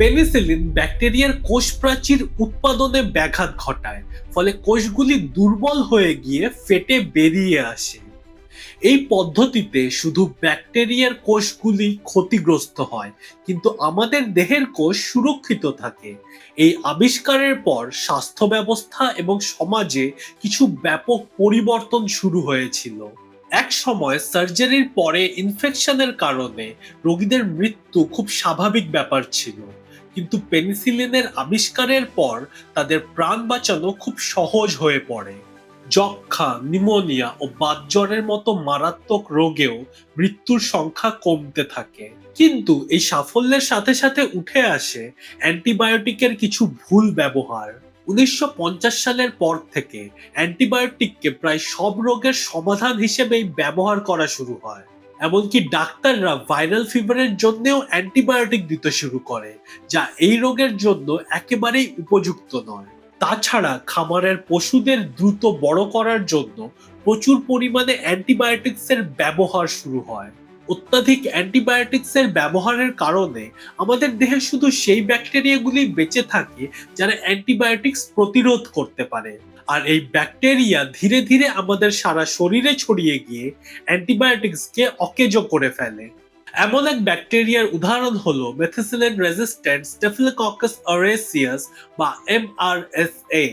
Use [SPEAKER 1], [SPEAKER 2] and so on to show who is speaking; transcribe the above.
[SPEAKER 1] Penicillin ব্যাকটেরিয়ার কোষ প্রাচীর উৎপাদনে ব্যাঘাত ঘটায়, ফলে কোষগুলি দুর্বল হয়ে গিয়ে ফেটে বেরিয়ে আসে। এই পদ্ধতিতে শুধু ব্যাকটেরিয়ার কোষগুলি ক্ষতিগ্রস্ত হয়, কিন্তু আমাদের দেহের কোষ সুরক্ষিত থাকে। এই আবিষ্কারের পর স্বাস্থ্য ব্যবস্থা এবং সমাজে কিছু ব্যাপক পরিবর্তন শুরু হয়েছিল। এক সময় সার্জারির পরে ইনফেকশনের কারণে রোগীদের মৃত্যু খুব স্বাভাবিক ব্যাপার ছিল। কিন্তু পেনিসিলিনের আবিষ্কারের পর তাদের প্রাণ বাঁচানো খুব সহজ হয়ে পড়ে। যক্ষা নিউমোনিয়া ও বাতজ্বরের মতো মারাত্মক রোগেও মৃত্যুর সংখ্যা কমতে থাকে। কিন্তু এই সাফল্যের সাথে সাথে উঠে আসে অ্যান্টিবায়োটিকের কিছু ভুল ব্যবহার। উনিশশো পঞ্চাশ সালের পর থেকে অ্যান্টিবায়োটিককে প্রায় সব রোগের সমাধান হিসেবেই ব্যবহার করা শুরু হয়। এমনকি ডাক্তাররা ভাইরাল ফিভারের জন্যেও অ্যান্টিবায়োটিক দিতে শুরু করে, যা এই রোগের জন্য একেবারেই উপযুক্ত নয়। তাছাড়া খামারের পশুদের দ্রুত বড় করার জন্য প্রচুর পরিমাণে অ্যান্টিবায়োটিক্সের ব্যবহার শুরু হয়। অত্যাধিক অ্যান্টিবায়োটিক্সের ব্যবহারের কারণে আমাদের দেহে শুধু সেই ব্যাকটেরিয়াগুলি বেঁচে থাকে যারা অ্যান্টিবায়োটিক্স প্রতিরোধ করতে পারে। আর এই ব্যাকটেরিয়া ধীরে ধীরে আমাদের সারা শরীরে ছড়িয়ে গিয়ে অ্যান্টিবায়োটিক্সকে অকেজ করে ফেলে। এমন এক ব্যাকটেরিয়ার উদাহরণ হলো মেথিসিলিন রেজিস্ট্যান্ট স্টেফিলোককাস অরেসিয়াস বা এমআরএসএ